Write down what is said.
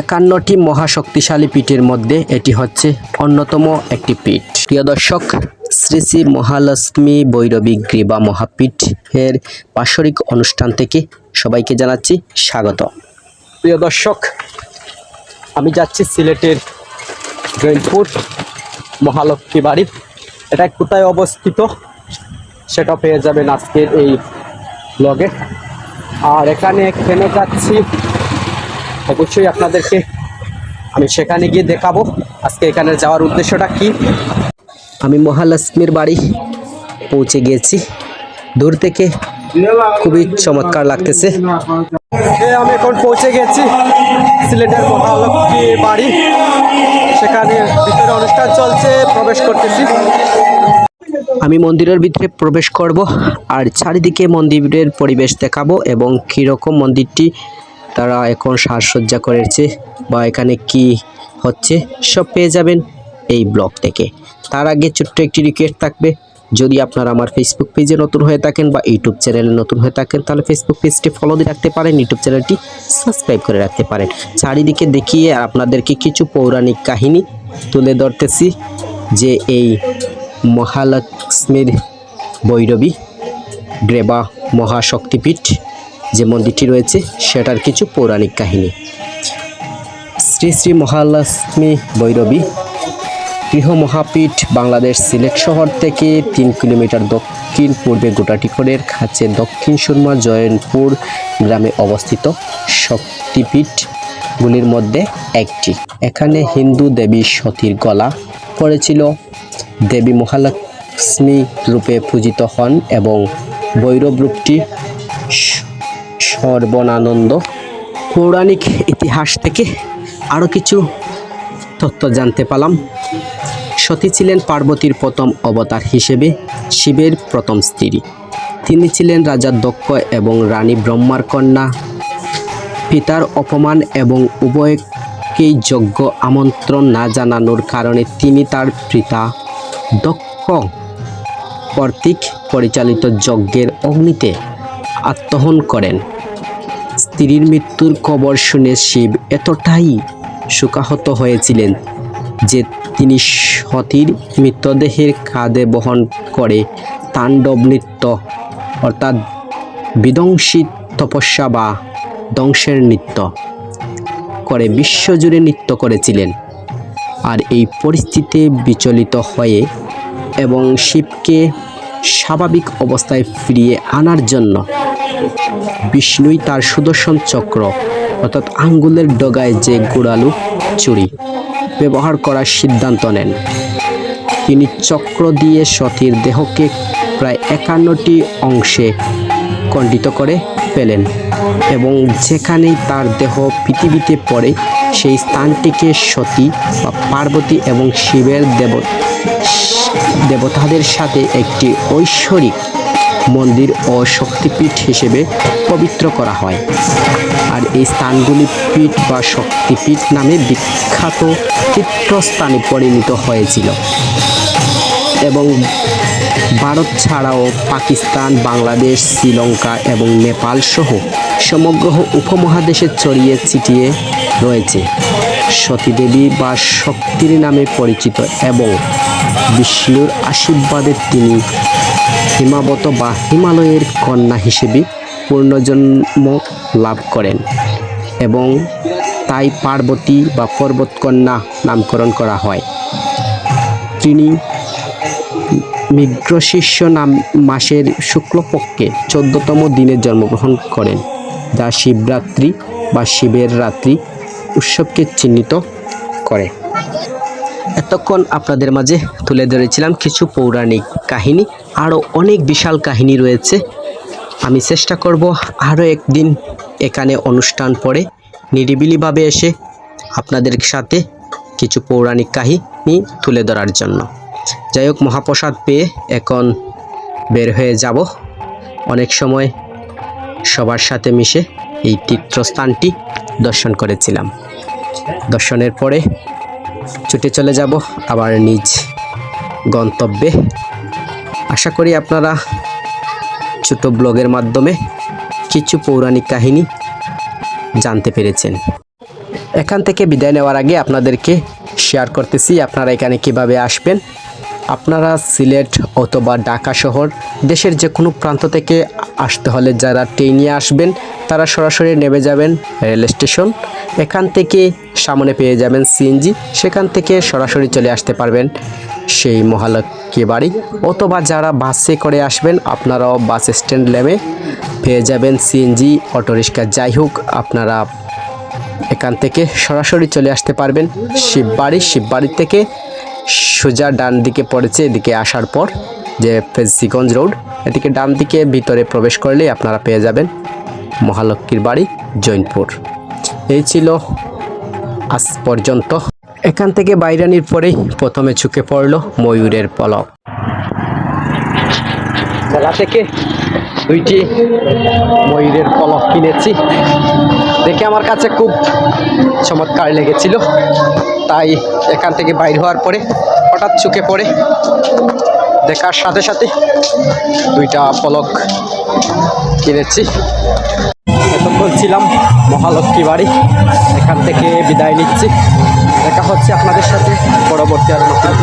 একান্নটি মহাশক্তিশালী পীঠের মধ্যে এটি হচ্ছে অন্যতম একটি পীঠ। প্রিয় দর্শক, শ্রী শ্রী মহালক্ষ্মী বৈরবী গ্রীবা মহাপীঠ এর বাৎসরিক অনুষ্ঠান থেকে সবাইকে জানাচ্ছি স্বাগত। প্রিয় দর্শক, আমি যাচ্ছি সিলেটের জৈনপুর মহালক্ষ্মী বাড়ি এটা কোথায় অবস্থিত সেটা পেয়ে যাবেন আজকের এই ব্লগে আর এখানে কেন যাচ্ছি অবশ্যই আপনাদেরকে আমি সেখানে গিয়ে দেখাবো। আজকে এখানে যাওয়ার উদ্দেশ্যটা কি? আমি মহালক্ষ্মীর বাড়ি পৌঁছে গিয়েছি। দূর থেকে খুবই চমৎকার লাগতেছে। আমি এখন পৌঁছে গেছি সিলেটের মহালক্ষ্মী বাড়ি। সেখানে ভিতরে অনুষ্ঠান চলছে, প্রবেশ করতেছি। আমি মন্দিরের ভিতরে প্রবেশ করব আর চারিদিকে মন্দিরের পরিবেশ দেখাবো এবং কীরকম মন্দিরটি তারা এখন সাজসজ্জা করেছে বা এখানে কি হচ্ছে সব পেয়ে যাবেন এই ব্লগ থেকে। তার আগে ছোট্ট একটি রিকোয়েস্ট থাকবে, যদি আপনারা আমার ফেসবুক পেজে নতুন হয়ে থাকেন বা ইউটিউব চ্যানেলে নতুন হয়ে থাকেন, তাহলে ফেসবুক পেজটি ফলো দিয়ে রাখতে পারেন ইউটিউব চ্যানেলটি সাবস্ক্রাইব করে রাখতে পারেন। চারিদিকে দেখিয়ে আপনাদেরকে কিছু পৌরাণিক কাহিনী তুলে ধরতেছি, যে এই মহালক্ষ্মীর ভৈরবী, গ্রেবা মহাশক্তিপীঠ যে মন্দিরটি রয়েছে, সেটার কিছু পৌরাণিক কাহিনী। শ্রী শ্রী মহালক্ষ্মী ভৈরবী গৃহ মহাপীঠ বাংলাদেশ সিলেট শহর থেকে তিন কিলোমিটার দক্ষিণ পূর্বে গোটাটিকরের কাছে দক্ষিণ সুরমা জয়নপুর গ্রামে অবস্থিত শক্তিপীঠগুলির মধ্যে একটি। এখানে হিন্দু দেবী সতীর গলা পড়েছিল। দেবী মহালক্ষ্মী রূপে পূজিত হন এবং ভৈরব রূপটি সর্বনানন্দ পৌরাণিক ইতিহাস থেকে আরও কিছু তথ্য জানতে পারলাম সতী ছিলেন পার্বতীর প্রথম অবতার হিসেবে, শিবের প্রথম স্ত্রী। তিনি ছিলেন রাজা দক্ষ এবং রানী ব্রহ্মার কন্যা। পিতার অপমান এবং উভয়কেই যজ্ঞ আমন্ত্রণ না জানানোর কারণে তিনি তার পিতা দক্ষ কর্তৃক পরিচালিত যজ্ঞের অগ্নিতে আত্মহন করেন। স্ত্রীর মৃত্যুর খবর শুনে শিব এতটাই শোকাহত হয়েছিলেন যে তিনি সতীর মৃতদেহের কাঁধে বহন করে তাণ্ডব নৃত্য, অর্থাৎ বিধ্বংসী তপস্যা বা ধ্বংসের নৃত্য করে বিশ্বজুড়ে নৃত্য করেছিলেন। আর এই পরিস্থিতিতে বিচলিত হয়ে এবং শিবকে স্বাভাবিক অবস্থায় ফিরিয়ে আনার জন্য। বিষ্ণুই তার সুদর্শন চক্র, অর্থাৎ আঙ্গুলের ডগায় যে গোড়ালু চুরি, ব্যবহার করার সিদ্ধান্ত নেন। তিনি চক্র দিয়ে সতীর দেহকে প্রায় একান্নটি অংশে খণ্ডিত করে ফেলেন এবং যেখানেই তার দেহ পৃথিবীতে পড়ে সেই স্থানটিকে সতী বা পার্বতী এবং শিবের দেব দেবতাদের সাথে একটি ঐশ্বরিক মন্দির ও শক্তিপীঠ হিসেবে পবিত্র করা হয়। আর এই স্থানগুলি পীঠ বা শক্তিপীঠ নামে বিখ্যাত তীর্থস্থানে পরিণত হয়েছিল। এবং ভারত ছাড়াও পাকিস্তান, বাংলাদেশ, শ্রীলঙ্কা এবং নেপাল সহ সমগ্র উপমহাদেশে ছড়িয়ে ছিটিয়ে রয়েছে। সতীদেবী বা শক্তির নামে পরিচিত এবং বিষ্ণুর আশীর্বাদে তিনি হিমাবত বা হিমালয়ের কন্যা হিসেবে পূর্ণজন্ম লাভ করেন এবং তাই পার্বতী বা পর্বতকন্যা নামকরণ করা হয়। তিনি মৃগশিষ্য নাম মাসের শুক্লপক্ষে চোদ্দতম দিনে জন্মগ্রহণ করেন, যা শিবরাত্রি বা শিবের রাত্রি উৎসবকে চিহ্নিত করে। এতক্ষণ আপনাদের মাঝে তুলে ধরেছিলাম কিছু পৌরাণিক কাহিনী আরও অনেক বিশাল কাহিনী রয়েছে। আমি চেষ্টা করব আরও একদিন এখানে অনুষ্ঠান পরে নিরিবিলিভাবে এসে আপনাদের সাথে কিছু পৌরাণিক কাহিনী তুলে ধরার জন্য। যাই হোক, মহাপ্রসাদ পেয়ে এখন বের হয়ে যাব। অনেক সময় সবার সাথে মিশে এই তীর্থস্থানটি দর্শন করেছিলাম। দর্শনের পরে ছুটে চলে যাব আবার নিজ গন্তব্যে। আশা করি আপনারা ছোট ব্লগের মাধ্যমে কিছু পৌরাণিক কাহিনী জানতে পেরেছেন। এখান থেকে বিদায় নেওয়ার আগে আপনাদেরকে শেয়ার করতেছি আপনারা এখানে কীভাবে আসবেন। আপনারা সিলেট অথবা ঢাকা শহর, দেশের যে কোনো প্রান্ত থেকে আসতে হলে যারা ট্রেনে আসবেন, তারা সরাসরি নেমে যাবেন রেল স্টেশন। এখান থেকে সামনে পেয়ে যাবেন সিএনজি সেখান থেকে সরাসরি চলে আসতে পারবেন সেই মহালক্ষ্মী বাড়ি। অথবা যারা বাসে করে আসবেন, আপনারাও বাস স্ট্যান্ড নেমে পেয়ে যাবেন সিএনজি অটোরিক্সা যাই হোক, আপনারা এখান থেকে সরাসরি চলে আসতে পারবেন শিববাড়ি শিববাড়ি থেকে সোজা ডান দিকে পড়েছে, এদিকে আসার পর যে ফেন্সিগঞ্জ রোড, এদিকে ডান দিকে ভিতরে প্রবেশ করলেই আপনারা পেয়ে যাবেন মহালক্ষ্মীর বাড়ি, জৈনপুর। এই ছিল আজ পর্যন্ত। এখান থেকে বাইরানির পরেই প্রথমে চুকে পড়ল ময়ূরের পলক। মেলা থেকে দুইটি ময়ূরের পলক কিনেছি। দেখে আমার কাছে খুব চমৎকার লেগেছিল। তাই এখান থেকে বাইর হওয়ার পরে হঠাৎ চুকে পড়ে দেখার সাথে সাথে দুইটা পলক কিনেছি। এতক্ষণ ছিলাম মহালক্ষ্মী বাড়ি। এখান থেকে বিদায় নিচ্ছি। দেখা হচ্ছে আপনাদের সাথে পরবর্তী আর নতুন